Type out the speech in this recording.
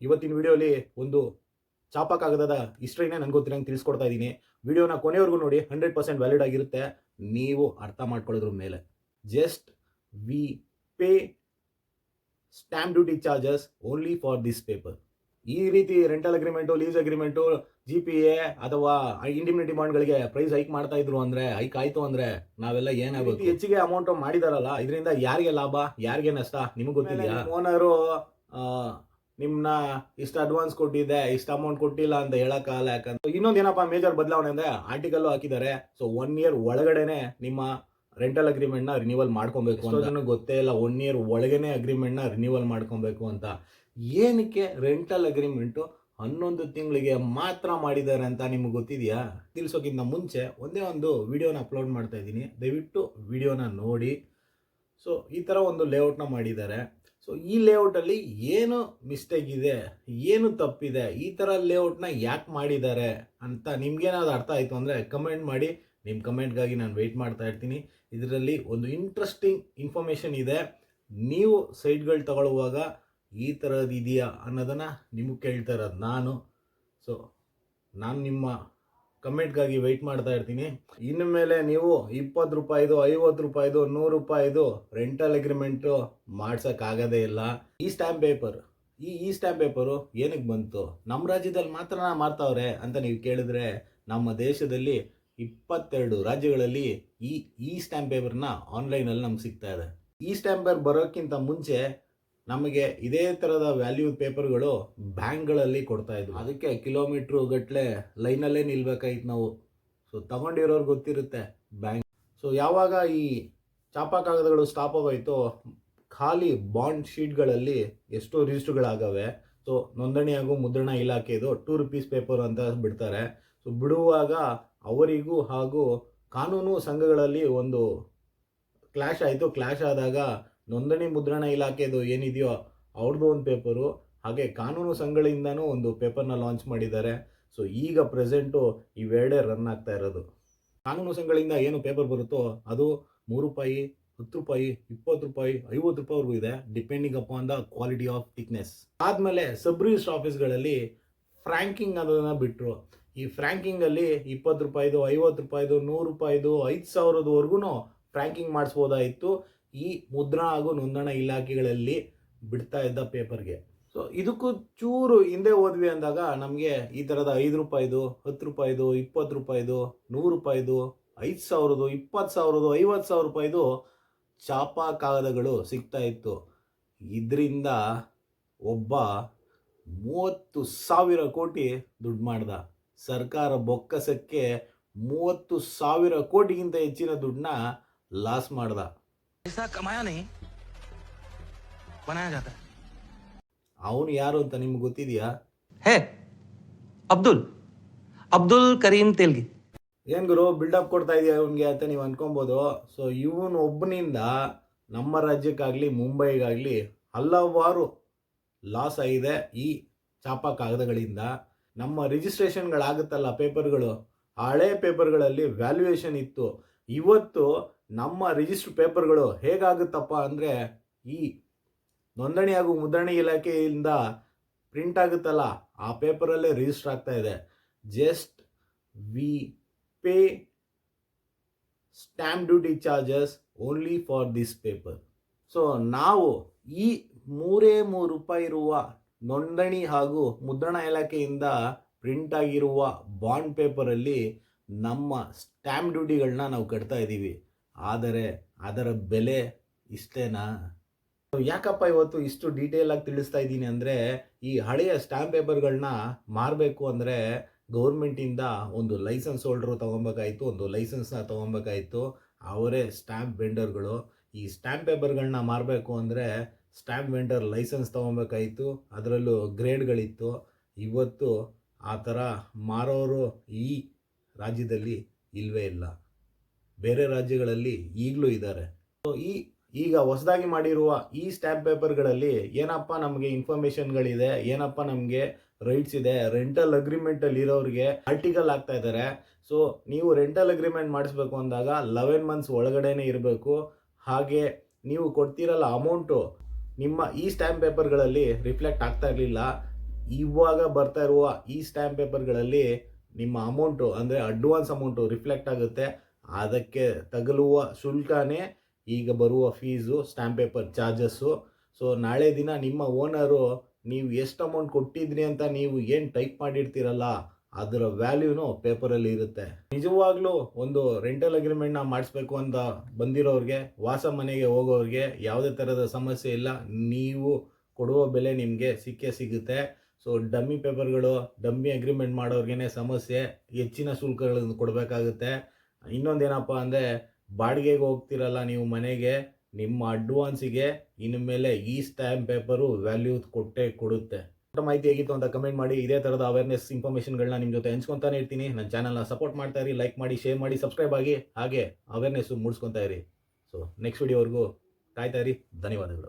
ಇವತ್ತಿನ ವಿಡಿಯೋಲಿ ಒಂದು ಚಾಪ ಕಾಗದದ ಹಿಸ್ಟ್ರಿನೇ ನನಗೆ ಗೊತ್ತಿರಂಗೆ ತಿಳಿಸ್ಕೊಡ್ತಾ ಇದ್ದೀನಿ ವಿಡಿಯೋನ ಕೊನೆವರೆಗೂ ನೋಡಿ ಹಂಡ್ರೆಡ್ ಪರ್ಸೆಂಟ್ ವ್ಯಾಲಿಡ್ ಆಗಿರುತ್ತೆ. ನೀವು ಅರ್ಥ ಮಾಡ್ಕೊಳ್ಳೋದ್ರ ಮೇಲೆ. Just we pay stamp duty charges only for this paper ಈ ರೀತಿ rental agreement lease agreement G P A ಅಥವಾ ಇಂಡಿಮಿನಿ ಬಾಂಡ್ಗಳಿಗೆ ಪ್ರೈಸ್ ಹೈಕ್ ಮಾಡ್ತಾ ಇದ್ರು ಅಂದ್ರೆ ಹೈಕ್ ಆಯ್ತು ಅಂದ್ರೆ ನಾವೆಲ್ಲ ಏನಾಗುತ್ತೆ ಹೆಚ್ಚಿಗೆ ಅಮೌಂಟ್ ಮಾಡಿದಾರಲ್ಲ ಇದರಿಂದ ಯಾರಿಗೆ ಲಾಭ ಯಾರಿಗೆ ನಷ್ಟ ನಿಮಗೆ ಗೊತ್ತಿಲ್ಲ ಓನರು ನಿಮ್ನ ಇಷ್ಟ ಅಡ್ವಾನ್ಸ್ ಕೊಟ್ಟಿದ್ದೆ, ಇಷ್ಟ ಅಮೌಂಟ್ ಕೊಟ್ಟಿಲ್ಲ ಅಂತ ಹೇಳೋಕ್ಕಾಗಲ್ಲ ಯಾಕಂದ್ರೆ ಇನ್ನೊಂದು ಏನಪ್ಪ ಮೇಜರ್ ಬದಲಾವಣೆ ಅಂದ್ರೆ ಆರ್ಟಿಕಲ್ ಹಾಕಿದ್ದಾರೆ. ಸೊ ಒನ್ ಇಯರ್ ಒಳಗಡೆನೆ ನಿಮ್ಮ ರೆಂಟಲ್ ಅಗ್ರಿಮೆಂಟ್ನ ರಿನ್ಯೂವಲ್ ಮಾಡ್ಕೊಬೇಕು ಅಂತ. ನನಗೆ ಗೊತ್ತೇ ಇಲ್ಲ ಒನ್ ಇಯರ್ ಒಳಗೇನೆ ಅಗ್ರಿಮೆಂಟ್ನ ರಿನ್ಯೂವಲ್ ಮಾಡ್ಕೊಬೇಕು ಅಂತ. ಏನಕ್ಕೆ ರೆಂಟಲ್ ಅಗ್ರಿಮೆಂಟು ಹನ್ನೊಂದು ತಿಂಗಳಿಗೆ ಮಾತ್ರ ಮಾಡಿದ್ದಾರೆ ಅಂತ ನಿಮ್ಗೆ ಗೊತ್ತಿದೆಯಾ? ತಿಳಿಸೋಕ್ಕಿಂತ ಮುಂಚೆ ಒಂದೇ ಒಂದು ವಿಡಿಯೋನ ಅಪ್ಲೋಡ್ ಮಾಡ್ತಾ ಇದ್ದೀನಿ. ದಯವಿಟ್ಟು ವಿಡಿಯೋನ ನೋಡಿ. ಸೊ ಈ ಥರ ಒಂದು ಲೇಔಟ್ನ ಮಾಡಿದ್ದಾರೆ. ಸೊ ಈ ಲೇಔಟಲ್ಲಿ ಏನು ಮಿಸ್ಟೇಕ್ ಇದೆ? ಏನು ತಪ್ಪಿದೆ? ಈ ಥರ ಲೇಔಟ್ನ ಯಾಕೆ ಮಾಡಿದ್ದಾರೆ? ಅಂತ ನಿಮ್ಗೇನಾದ್ರು ಅರ್ಥ ಆಯಿತು ಅಂದರೆ ಕಮೆಂಟ್ ಮಾಡಿ. ನಿಮ್ಮ ಕಮೆಂಟ್ಗಾಗಿ ನಾನು ವೆಯ್ಟ್ ಮಾಡ್ತಾ ಇರ್ತೀನಿ. ಇದರಲ್ಲಿ ಒಂದು ಇಂಟ್ರೆಸ್ಟಿಂಗ್ ಇನ್ಫಾರ್ಮೇಷನ್ ಇದೆ. ನೀವು ಸೈಟ್ಗಳು ತಗೊಳ್ಳುವಾಗ ಈ ಥರದ್ದು ಇದೆಯಾ ಅನ್ನೋದನ್ನು ನಿಮಗೆ ಕೇಳ್ತಾ ಇರೋದು ನಾನು. ಸೊ ನಾನು ನಿಮ್ಮ ಕಮೆಂಟ್ಗಾಗಿ ವೆಯ್ಟ್ ಮಾಡ್ತಾ ಇರ್ತೀನಿ. ಇನ್ನು ಮೇಲೆ ನೀವು ಇಪ್ಪತ್ತು ರೂಪಾಯಿದು, ಐವತ್ತು ರೂಪಾಯಿದು, ನೂರು ರೂಪಾಯಿದು ರೆಂಟಲ್ ಅಗ್ರಿಮೆಂಟು ಮಾಡ್ಸೋಕ್ಕಾಗೋದೇ ಇಲ್ಲ. ಈ ಸ್ಟ್ಯಾಂಪ್ ಪೇಪರ್ ಈ ಈ ಸ್ಟ್ಯಾಂಪ್ ಪೇಪರು ಏನಕ್ಕೆ ಬಂತು? ನಮ್ಮ ರಾಜ್ಯದಲ್ಲಿ ಮಾತ್ರ ಮಾರ್ತಾವ್ರೆ ಅಂತ ನೀವು ಕೇಳಿದ್ರೆ ನಮ್ಮ ದೇಶದಲ್ಲಿ ಇಪ್ಪತ್ತೆರಡು ರಾಜ್ಯಗಳಲ್ಲಿ ಈ ಈ ಸ್ಟ್ಯಾಂಪ್ ಪೇಪರ್ನ ಆನ್ಲೈನಲ್ಲಿ ನಮ್ಗೆ ಸಿಗ್ತಾ ಇದೆ. ಈ ಸ್ಟ್ಯಾಂಪ್ ಪೇಪರ್ ಬರೋಕ್ಕಿಂತ ಮುಂಚೆ ನಮಗೆ ಇದೇ ಥರದ ವ್ಯಾಲ್ಯೂ ಪೇಪರ್ಗಳು ಬ್ಯಾಂಕ್ಗಳಲ್ಲಿ ಕೊಡ್ತಾ ಇದ್ವಿ. ಅದಕ್ಕೆ ಕಿಲೋಮೀಟ್ರು ಗಟ್ಟಲೆ ಲೈನಲ್ಲೇ ನಿಲ್ಬೇಕಾಯ್ತು ನಾವು. ಸೊ ತಗೊಂಡಿರೋರು ಗೊತ್ತಿರುತ್ತೆ ಬ್ಯಾಂಕ್. ಸೊ ಯಾವಾಗ ಈ ಚಾಪಾ ಕಾಗದಗಳು ಸ್ಟಾಪ್ ಖಾಲಿ ಬಾಂಡ್ ಶೀಟ್ಗಳಲ್ಲಿ ಎಷ್ಟೋ ರಿಜಿಸ್ಟ್ರುಗಳಾಗವೆ ಸೊ ನೋಂದಣಿ ಹಾಗೂ ಮುದ್ರಣ ಇಲಾಖೆದು ಟೂ ರುಪೀಸ್ ಪೇಪರ್ ಅಂತ ಬಿಡ್ತಾರೆ. ಸೊ ಬಿಡುವಾಗ ಅವರಿಗೂ ಹಾಗೂ ಕಾನೂನು ಸಂಘಗಳಲ್ಲಿ ಒಂದು ಕ್ಲಾಶ್ ಆಯಿತು. ಕ್ಲಾಶ್ ಆದಾಗ ನೋಂದಣಿ ಮುದ್ರಣ ಇಲಾಖೆದು ಏನಿದೆಯೋ ಅವ್ರದ್ದು ಒಂದು ಪೇಪರು, ಹಾಗೆ ಕಾನೂನು ಸಂಘಗಳಿಂದನೂ ಒಂದು ಪೇಪರ್ನ ಲಾಂಚ್ ಮಾಡಿದ್ದಾರೆ. ಸೊ, ಈಗ ಪ್ರೆಸೆಂಟು ಇವೆರಡೇ ರನ್ ಆಗ್ತಾ ಇರೋದು. ಕಾನೂನು ಸಂಘಗಳಿಂದ ಏನು ಪೇಪರ್ ಬರುತ್ತೋ ಅದು ಮೂರು ರೂಪಾಯಿ, ಹತ್ತು ರೂಪಾಯಿ, ಇಪ್ಪತ್ತು ರೂಪಾಯಿ, ಐವತ್ತು ರೂಪಾಯಿವರೆಗೂ ಇದೆ, depending upon the quality of thickness. ಆದಮೇಲೆ ಸಬ್ ಆಫೀಸ್ಗಳಲ್ಲಿ ಫ್ರ್ಯಾಂಕಿಂಗ್ ಅನ್ನೋದನ್ನು ಬಿಟ್ಟರು ಈ ಫ್ರ್ಯಾಂಕಿಂಗಲ್ಲಿ ಇಪ್ಪತ್ತು ರೂಪಾಯಿದು, ಐವತ್ತು ರೂಪಾಯಿದು, ನೂರು ರೂಪಾಯಿದು, ಐದು ಸಾವಿರದವರೆಗೂ ಫ್ರ್ಯಾಂಕಿಂಗ್ ಮಾಡಿಸ್ಬೋದಾಯಿತು ಈ ಮುದ್ರಣ ಹಾಗೂ ನೋಂದಣ ಇಲಾಖೆಗಳಲ್ಲಿ ಬಿಡ್ತಾ ಇದ್ದ ಪೇಪರ್ಗೆ. ಸೊ ಇದಕ್ಕೂ ಚೂರು ಹಿಂದೆ ಓದ್ವಿ ಅಂದಾಗ ನಮಗೆ ಈ ಥರದ ಐದು ರೂಪಾಯಿದು ಹತ್ತು ರೂಪಾಯಿದು ಇಪ್ಪತ್ತು ರೂಪಾಯಿದು ನೂರು ರೂಪಾಯಿದು ಐದು ಸಾವಿರದು ಇಪ್ಪತ್ತು ಸಾವಿರದು ಐವತ್ತು ಸಾವಿರ ರೂಪಾಯಿದು ಚಾಪಾ ಕಾಗದಗಳು ಸಿಗ್ತಾ ಇತ್ತು. ಇದರಿಂದ ಒಬ್ಬ ಮೂವತ್ತು ಸಾವಿರ ಕೋಟಿ ದುಡ್ಡು ಮಾಡ್ದ. ಸರ್ಕಾರ ಬೊಕ್ಕಸಕ್ಕೆ ಮೂವತ್ತು ಸಾವಿರ ಕೋಟಿಗಿಂತ ಹೆಚ್ಚಿನ ದುಡ್ಡನ್ನ ಲಾಸ್ ಮಾಡ್ದ. पैसा कमाया नहीं बनाया जाता है ಅವನು ಯಾರು ಅಂತ ನಿಮ್ಗೆ ಗೊತ್ತಿದೆಯಾ है अब्दुल अब्दुल करीम तेलगी ಏನ್ ಗುರು ಬಿಲ್ಡಪ್ ಕೊಡ್ತಾ ಇದೆಯಾ ಅವನಿಗೆ ಅಂತ ನೀವು ಅನ್ಕೊಬೋದು ಸೊ ಇವನು ಒಬ್ಬನಿಂದ ನಮ್ಮ ರಾಜ್ಯಕ್ಕಾಗಲಿ ಮುಂಬೈಗಾಗಲಿ ಹಲವಾರು ಲಾಸ್ ಆಗಿದೆ ಈ ಚಾಪಾ ಕಾಗದಗಳಿಂದ ನಮ್ಮ ರಿಜಿಸ್ಟ್ರೇಷನ್ಗಳಾಗುತ್ತಲ್ಲ ಪೇಪರ್ಗಳು ಹಳೆ ಪೇಪರ್ಗಳಲ್ಲಿ ವ್ಯಾಲ್ಯೂಯೇಷನ್ ಇತ್ತು ಇವತ್ತು ನಮ್ಮ ರಿಜಿಸ್ಟರ್ ಪೇಪರ್ಗಳು ಹೇಗಾಗುತ್ತಪ್ಪ ಅಂದರೆ ಈ ನೋಂದಣಿ ಹಾಗೂ ಮುದ್ರಣಿ ಇಲಾಖೆಯಿಂದ ಪ್ರಿಂಟ್ ಆಗುತ್ತಲ್ಲ, ಆ ಪೇಪರಲ್ಲೇ ರಿಜಿಸ್ಟರ್ ಆಗ್ತಾ ಇದೆ. Just we pay stamp duty charges only for this paper so ನಾವು ಈ ಮೂರೇ ಮೂರು ರೂಪಾಯಿ ಇರುವ ನೋಂದಣಿ ಹಾಗೂ ಮುದ್ರಣ ಇಲಾಖೆಯಿಂದ ಪ್ರಿಂಟ್ ಆಗಿರುವ ಬಾಂಡ್ ಪೇಪರಲ್ಲಿ ನಮ್ಮ ಸ್ಟ್ಯಾಂಪ್ ಡ್ಯೂಟಿಗಳನ್ನ ನಾವು ಕಟ್ತಾ ಇದ್ದೀವಿ. ಆದರೆ ಅದರ ಬೆಲೆ ಇಷ್ಟೇನಾ? ಯಾಕಪ್ಪ ಇವತ್ತು ಇಷ್ಟು ಡೀಟೇಲ್ ಆಗಿ ತಿಳಿಸ್ತಾ ಇದ್ದೀನಿ ಅಂದರೆ, ಈ ಹಳೆಯ ಸ್ಟ್ಯಾಂಪ್ ಪೇಪರ್ಗಳನ್ನ ಮಾರಬೇಕು ಅಂದರೆ ಗೌರ್ಮೆಂಟಿಂದ ಒಂದು ಲೈಸೆನ್ಸ್ ಹೋಲ್ಡ್ರು ತೊಗೊಬೇಕಾಯ್ತು, ಒಂದು ಲೈಸೆನ್ಸ್ನ ತೊಗೊಬೇಕಾಯ್ತು. ಅವರೇ ಸ್ಟ್ಯಾಂಪ್ ವೆಂಡರ್ಗಳು ಈ ಸ್ಟ್ಯಾಂಪ್ ಪೇಪರ್ಗಳನ್ನ ಮಾರಬೇಕು ಅಂದರೆ ಸ್ಟ್ಯಾಂಪ್ ವೆಂಡರ್ ಲೈಸೆನ್ಸ್ ತೊಗೊಬೇಕಾಯ್ತು. ಅದರಲ್ಲೂ ಗ್ರೇಡ್ಗಳಿತ್ತು ಇವತ್ತು ಆ ಥರ ಮಾರೋರು ಈ ರಾಜ್ಯದಲ್ಲಿ ಇಲ್ಲವೇ ಇಲ್ಲ. ಬೇರೆ ರಾಜ್ಯಗಳಲ್ಲಿ ಈಗಲೂ ಇದ್ದಾರೆ. ಈ, ಈಗ ಹೊಸದಾಗಿ ಮಾಡಿರುವ ಈ ಸ್ಟ್ಯಾಂಪ್ ಪೇಪರ್ಗಳಲ್ಲಿ ಏನಪ್ಪ ನಮಗೆ ಇನ್ಫಾರ್ಮೇಷನ್ಗಳಿದೆ ಏನಪ್ಪ ನಮಗೆ ರೈಟ್ಸ್ ಇದೆ ರೆಂಟಲ್ ಅಗ್ರಿಮೆಂಟಲ್ಲಿ ಇರೋರಿಗೆ ಆರ್ಟಿಕಲ್ ಆಗ್ತಾ ಇದ್ದಾರೆ. ಸೊ ನೀವು ರೆಂಟಲ್ ಅಗ್ರಿಮೆಂಟ್ ಮಾಡಿಸ್ಬೇಕು ಅಂದಾಗ ಲೆವೆನ್ ಮಂತ್ಸ್ ಒಳಗಡೆನೇ ಇರಬೇಕು. ಹಾಗೆ ನೀವು ಕೊಡ್ತಿರಲ್ಲ ಅಮೌಂಟು ನಿಮ್ಮ ಈ ಸ್ಟ್ಯಾಂಪ್ ಪೇಪರ್ಗಳಲ್ಲಿ ರಿಫ್ಲೆಕ್ಟ್ ಆಗ್ತಾ ಇರಲಿಲ್ಲ. ಇವಾಗ ಬರ್ತಾ ಇರುವ ಈ ಸ್ಟ್ಯಾಂಪ್ ಪೇಪರ್ಗಳಲ್ಲಿ ನಿಮ್ಮ ಅಮೌಂಟು ಅಂದರೆ ಅಡ್ವಾನ್ಸ್ ಅಮೌಂಟು ರಿಫ್ಲೆಕ್ಟ್ ಆಗುತ್ತೆ. ಅದಕ್ಕೆ ತಗಲುವ ಶುಲ್ಕನೇ ಈಗ ಬರುವ fees stamp paper charges so ನಾಳೆ ದಿನ ನಿಮ್ಮ ಓನರು ನೀವು ಎಷ್ಟು ಅಮೌಂಟ್ ಕೊಟ್ಟಿದ್ರಿ ಅಂತ ನೀವು ಏನು ಟೈಪ್ ಮಾಡಿರ್ತೀರಲ್ಲ, ಅದರ ವ್ಯಾಲ್ಯೂನು ಪೇಪರಲ್ಲಿ ಇರುತ್ತೆ. ನಿಜವಾಗ್ಲೂ ಒಂದು ರೆಂಟಲ್ ಅಗ್ರಿಮೆಂಟ್ನ ಮಾಡಿಸ್ಬೇಕು ಅಂತ ಬಂದಿರೋರಿಗೆ, ವಾಸ ಮನೆಗೆ ಹೋಗೋರಿಗೆ ಯಾವುದೇ ಥರದ ಸಮಸ್ಯೆ ಇಲ್ಲ. ನೀವು ಕೊಡುವ ಬೆಲೆ ನಿಮಗೆ ಸಿಕ್ಕೇ ಸಿಗುತ್ತೆ. ಸೊ ಡಮ್ಮಿ ಪೇಪರ್ಗಳು ಡಮ್ಮಿ ಅಗ್ರಿಮೆಂಟ್ ಮಾಡೋರ್ಗೇನೆ ಸಮಸ್ಯೆ, ಹೆಚ್ಚಿನ ಶುಲ್ಕಗಳನ್ನು ಕೊಡಬೇಕಾಗುತ್ತೆ. ಇನ್ನೊಂದೇನಪ್ಪ ಅಂದರೆ ಬಾಡಿಗೆಗೆ ಹೋಗ್ತಿರಲ್ಲ ನೀವು ಮನೆಗೆ, ನಿಮ್ಮ ಅಡ್ವಾನ್ಸಿಗೆ ಇನ್ನು ಮೇಲೆ ಈ ಸ್ಟ್ಯಾಂಪ್ ಪೇಪರು ವ್ಯಾಲ್ಯೂ ಕೊಟ್ಟೇ ಕೊಡುತ್ತೆ. ಮಾಹಿತಿ ಹೇಗಿತ್ತು ಅಂತ ಕಮೆಂಟ್ ಮಾಡಿ, ಇದೇ ಥರದ ಅವೇರ್ನೆಸ್ ಇನ್ಫಾರ್ಮೇಷನ್ಗಳನ್ನ ನಿಮ್ಮ ಜೊತೆ ಹಂಚ್ಕೊತಾನೆ ಇರ್ತೀನಿ. ನನ್ನ ಚಾನಲ್ನ ಸಪೋರ್ಟ್ ಮಾಡ್ತಾ ಇರಿ ಲೈಕ್ ಮಾಡಿ ಶೇರ್ ಮಾಡಿ ಸಬ್ಸ್ಕ್ರೈಬ್ ಆಗಿ ಹಾಗೆ ಅವೇರ್ನೆಸ್ಸು ಮೂಡಿಸ್ಕೊತಾ ಇರಿ. ಸೊ ನೆಕ್ಸ್ಟ್ ವಿಡಿಯೋವರೆಗೂ ಕಾಯ್ತಾ ಇರಿ. ಧನ್ಯವಾದಗಳು.